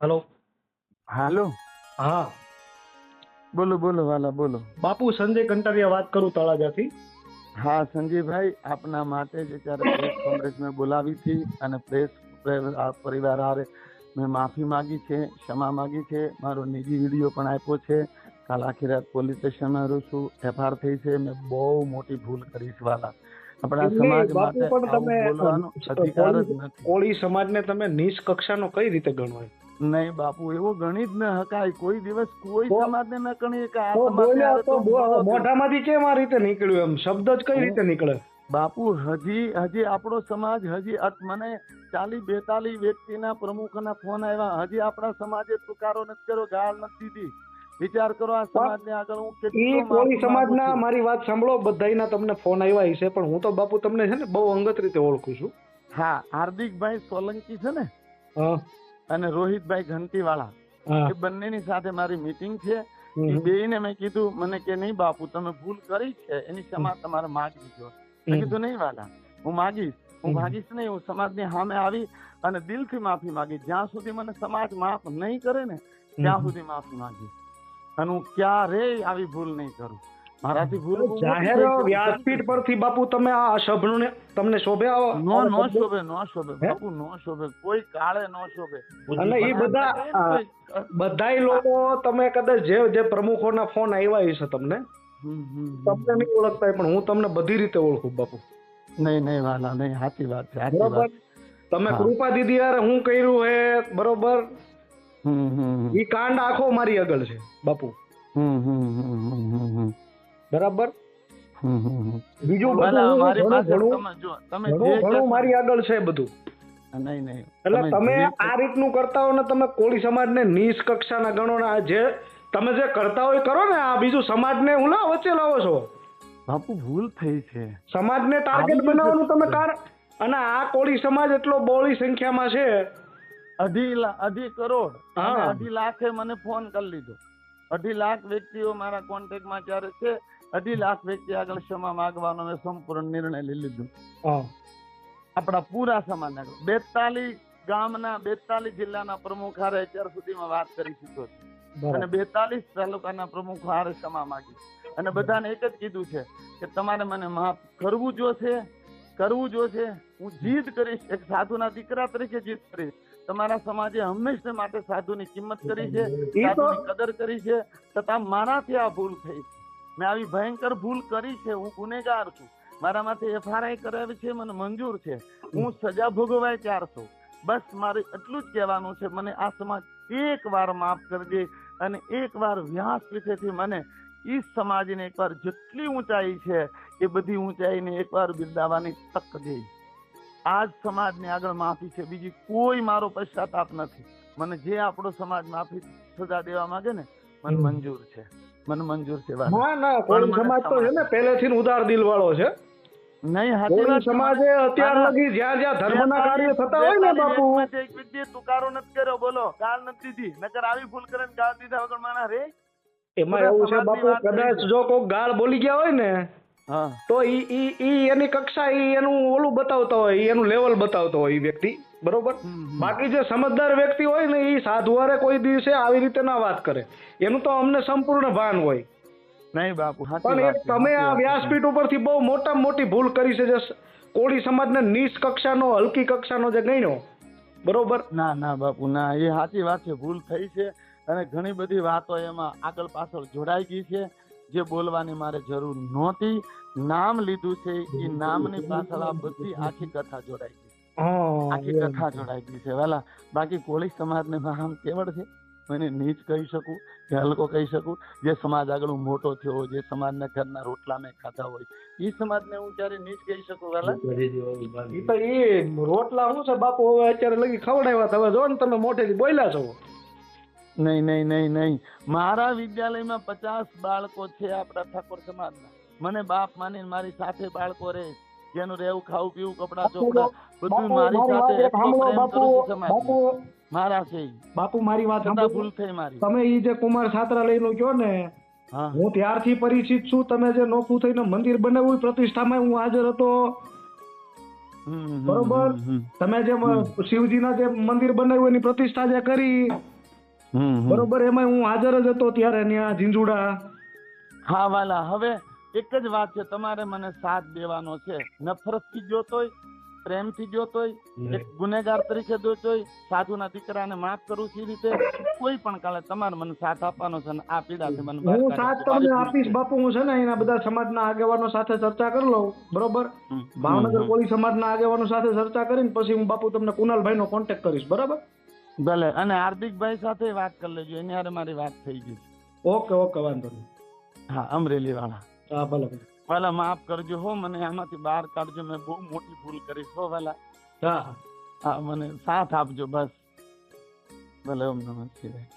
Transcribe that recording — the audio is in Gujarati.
હલો. હાલો. હા. બોલો બોલો વાલા બોલો. બાપુ સંજય કંટારિયા વાત કરું તળાજાથી. હા સંજયભાઈ આપના માટે જ ત્યારે પ્રેસ કોંગ્રેસ મેં બોલાવી હતી અને પ્રેસ પરિવાર હારે મેં માફી માગી છે ક્ષમા માગી છે. મારો નિજી વીડિયો પણ આપ્યો છે. કાલ આખી રાત પોલીસ સ્ટેશનમાં રહું છું. એફઆર થઈ છે. મેં બહુ મોટી ભૂલ કરી છે વાલા. આપણા સમાજ માટે તમે બોલવાનો અધિકાર જ નથી. કોળી સમાજને તમે નીચ કક્ષાનો કઈ રીતે ગણો નહીં બાપુ એવો ગણિત ન હકાય. કોઈ દિવસ કોઈ સમાજને ન ગણી. મોઢામાંથી કેમ આ રીતે નીકળ્યું એમ? શબ્દ જ કઈ રીતે નીકળે? બાપુ હજી હજી આપણો સમાજ હજી મને ચાલી બેતાલી વ્યક્તિના પ્રમુખના ફોન આવ્યા. હજી આપણા સમાજે તુકારો નથી કર્યો ગાળ નથી દીધી. વિચાર કરો આ સમાજને આગળ હું કેટલો કોળી સમાજના મારી વાત સાંભળો બધાયના તમને ફોન આવ્યા હશે પણ હું તો બાપુ તમને છે ને બહુ અંગત રીતે ઓળખું છું. હા હાર્દિકભાઈ સોલંકી છે ને? હા. અને રોહિતભાઈ ઘંટીવાળા. એ બંનેની સાથે મારી મીટિંગ છે. એ હમ. મેં કીધું મને કે નહીં બાપુ તમે ભૂલ કરી છે. એની ક્ષમા તમારે માગવી જો મેં કીધું નહીં વાલા હું માગીશ. હું. ભાગીશ નહીં. હું સમાજની સામે આવી અને દિલથી માફી માંગીશ. જ્યાં સુધી મને સમાજ માફ નહીં કરે ને ત્યાં સુધી માફી માંગીશ. અને હું ક્યારેય આવી ભૂલ નહીં કરું. મારાથી ભૂલ જાહેર વ્યાસપીઠ પરથી બાપુ તમે આ શબ્દને તમને શોભે આવો? નો નો શોભે. નો શોભે બાપુ નો શોભે. કોઈ કાળે નો શોભે. અને એ બધા બધાય લોકો તમે કદાચ જે જે પ્રમુખોના ફોન આવ્યા હશે તમને. તમને નહીં ઓળખતા પણ હું તમને બધી રીતે ઓળખું બાપુ. નહીં નહીં વાલા નહીં. સાચી વાત છે બરોબર? તમે કૃપા દીદી યાર હું કર્યું હે બરોબર? હમ હમ એ ઈ કાંડ આખો મારી આગળ છે બાપુ. હમ હમ હમ હમ હમ. બરાબર. બીજું બધું મારી પાસે તમે જો તમે ઘણું મારી આગળ છે બધું. નહીં નહીં. એટલે તમે આ રીતનું કરતા હો ને તમે કોળી સમાજને નીચ કક્ષાના ગણો ને જે તમે જે કરતા હોય કરો ને આ બીજું સમાજને હું લાવો વચ્ચે લાવો છો. બાપુ ભૂલ થઈ છે. સમાજને ટાર્ગેટ બનાવવાનું તમે કાર અને આ કોળી સમાજ એટલો બહોળી સંખ્યામાં છે. અઢી અઢી કરોડ. અઢી લાખે મને ફોન કરી લીધો. અઢી લાખ વ્યક્તિઓ મારા કોન્ટેક્ટમાં અત્યારે છે? અઢી લાખ વ્યક્તિ આગળ ક્ષમા માગવાનો મેં સંપૂર્ણ નિર્ણય લઈ લીધો. આપણા પૂરા સમાજ આગળ બેતાલીસ ગામના બેતાલીસ જિલ્લાના પ્રમુખ હારે અત્યાર સુધીમાં વાત કરી શક્યો છું. અને બેતાલીસ તાલુકાના પ્રમુખ હારે ક્ષમા માગી. અને બધાને એક જ કીધું છે કે તમારે મને માફ કરવું જોશે કરવું જોશે. હું જીદ કરીશ એક સાધુના દીકરા તરીકે જીદ કરીશ. તમારા સમાજે હંમેશા માટે સાધુની કિંમત કરી છે સાધુની કદર કરી છે છતાં મારાથી આ ભૂલ થઈ. મેં આવી ભયંકર ભૂલ કરી છે હું ગુનેગાર છું. મારા માથે એફઆરઆઈ કરાવી છે મને મંજૂર છે. હું સજા ભોગવાય ત્યાર છું. બસ મારે એટલું જ કહેવાનું છે મને આ સમાજ એક વાર માફ કરજે અને એક વાર વ્યાસ વ્યાસપીઠેથી મને ઈ સમાજને એકવાર જેટલી ઊંચાઈ છે એ બધી ઊંચાઈને એકવાર બિરદાવવાની તક દે. આ જ સમાજને આગળ માફી છે. બીજી કોઈ મારો પશ્ચાતાપ નથી. મને જે આપણો સમાજ માફી સજા દેવા માંગે ને મને મંજૂર છે. મને મંજૂર છે ના ના કોળી સમાજ તો છે ને પહેલેથી ઉદાર દિલ વાળો છે. નહીં સાચી સમાજે અત્યાર લગી જ્યાં જ્યાં ધર્મના કાર્ય થતા હોય ને બાપુ. એક વ્યક્તિએ તુકારો નથી કર્યો બોલો. ગાળ નથી દીધી. નકર આવી ભૂલ કરે ને ગાળ દીધા વગર માણા રે? એમાં એવું છે બાપુ કદાચ જો કોઈ ગાળ બોલી ગયા હોય ને હા. તો ઈ ઈ ઈ એની કક્ષા ઈ એનું ઓલું બતાવતો હોય ઈ એનું લેવલ બતાવતો હોય ઈ વ્યક્તિ. બરોબર. બાકી જે સમજદાર વ્યક્તિ હોય ને ઈ સાધુવારે કોઈ દિવસે આવી રીતે ના વાત કરે. એનું તો અમને સંપૂર્ણ ભાન હોય. નહીં બાપુ પણ તમે આ. વ્યાસપીઠ ઉપરથી બહુ મોટા મોટી ભૂલ કરી છે જે કોળી સમાજને નીચ કક્ષાનો હલકી કક્ષાનો જે ગણ્યો. બરોબર? ના ના બાપુ ના એ સાચી વાત છે ભૂલ થઈ છે. અને ઘણી બધી વાતો એમાં આગળ પાછળ જોડાઈ ગઈ છે જે બોલવાની મારે જરૂર નહોતી. નામ લીધું છે એ નામની પાછળ આ બધી આખી કથા જોડાઈ ગઈ. આખી કથા જોડાઈ ગઈ છે. વેલા બાકી કોળી સમાજને આમ કેવળ છે? હું એને નીચ કહી શકું કે હલકો કહી શકું જે સમાજ આગળ હું મોટો થયો જે સમાજના ઘરના રોટલા મેં ખાધા હોય. એ સમાજને હું ક્યારે નીચ કહી શકું વેલા? એ તો એ રોટલા શું છે બાપુ? હવે અત્યારે લગી ખવડાવ્યા તમે જો ને તમે મોટેથી બોલ્યા છો. નહીં નહીં નહીં નહીં. મારા વિદ્યાલયમાં પચાસ બાળકો છે આપણા ઠાકોર સમાજના. મને બાપ માની મારી સાથે બાળકો રહે. જેનું રહેવું ખાવું પીવું કપડા ચોપડા બધું મારી સાથે મારા છે બાપુ મારી વાત ભૂલ થઈ મારી. તમે ઈ જે કુમાર છાત્રાલયનું કયો ને હું. ત્યારથી પરિચિત છું તમે જે નોખું થઈને મંદિર બનાવ્યું એ પ્રતિષ્ઠામાં હું હાજર હતો. બરોબર. તમે જે શિવજીના જે મંદિર બનાવ્યું એની પ્રતિષ્ઠા જે કરી. બરોબર એમાં હું હાજર જ હતો ત્યારે ત્યાં ઝીંઝુડા. હા વાલા હવે એક જ વાત છે તમારે મને સાથ દેવાનો છે. નફરતથી જોતોય પ્રેમથી જોતોય એક ગુનેગાર તરીકે જોતોય સાધુના દીકરાને માફ કરું છું રીતે કોઈ પણ કાલે તમારે મને સાથ આપવાનો છે ને આ પીડાથી મને હું સાથ તમને આપીશ બાપુ હું છે ને એના બધા સમાજના આગેવાનો સાથે ચર્ચા કરી લઉં બરોબર? ભાવનગર હમ. કોળી સમાજના આગેવાનો સાથે ચર્ચા કરીને પછી હું બાપુ તમને કુનાલભાઈનો કોન્ટેક્ટ કરીશ બરાબર? ભલે અને હાર્દિકભાઈ સાથે વાત કરી લેજો એની હારે મારી વાત થઈ ગઈ. ઓકે ઓકે વાંધો નહીં. હા અમરેલી વાળા હા ભલે ભલે. ભલે માફ કરજો હો મને આમાંથી બહાર કાઢજો મેં બહુ મોટી ભૂલ કરી હો ભલા. હા. હા મને સાથ આપજો બસ. ભલે ઓમ નમઃ શિવાય.